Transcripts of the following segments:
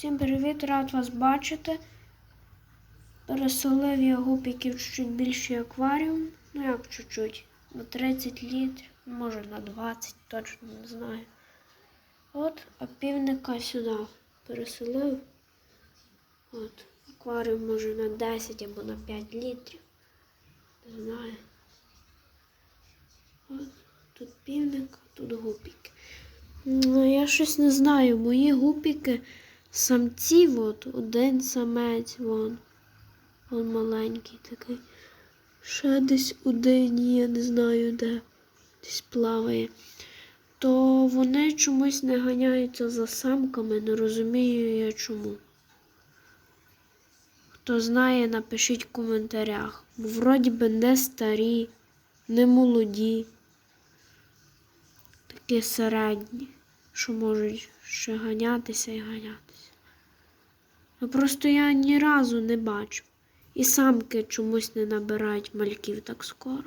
Всім привіт, рад вас бачити. Переселив я гупіків чуть більший акваріум. Ну як чуть-чуть. На 30 літрів, може на 20, точно не знаю. От, а півника сюди переселив. От, акваріум може на 10 або на 5 літрів. Не знаю. От, тут півник, тут гупіки. Ну, я щось не знаю. Мої гупіки самці, от, один самець, вон. Вон маленький такий. Ще десь один, я не знаю де. Десь плаває. То вони чомусь не ганяються за самками, не розумію я чому. Хто знає, напишіть в коментарях. Бо вроді би не старі, не молоді такі середні, що можуть ще ганятися і ганятися. Ну просто я ні разу не бачу. І самки чомусь не набирають мальків так скоро.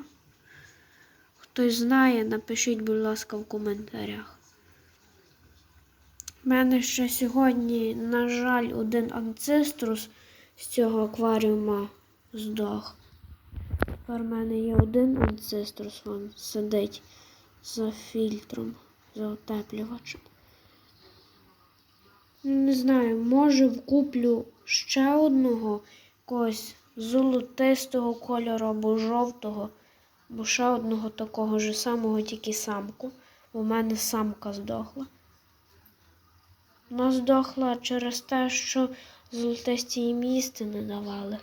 Хтось знає, напишіть, будь ласка, в коментарях. У мене ще сьогодні, на жаль, один анцеструс з цього акваріума здох. Тепер в мене є один анцеструс, він сидить за фільтром, за утеплювачем. Не знаю, може вкуплю ще одного якогось золотистого кольору або жовтого, або ще одного такого ж самого, тільки самку. в мене самка здохла. Вона здохла через те, що золотисті їм їсти не давали.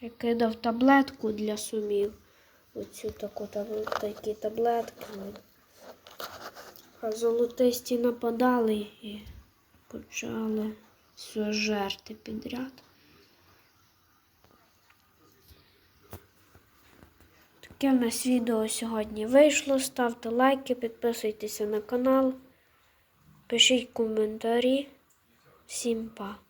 Я кидав таблетку для сумів оцю таку такі таблетки. Золотисті нападали і почали все жерти підряд. Таке в нас відео сьогодні вийшло. Ставте лайки, підписуйтеся на канал, пишіть коментарі. Всім па!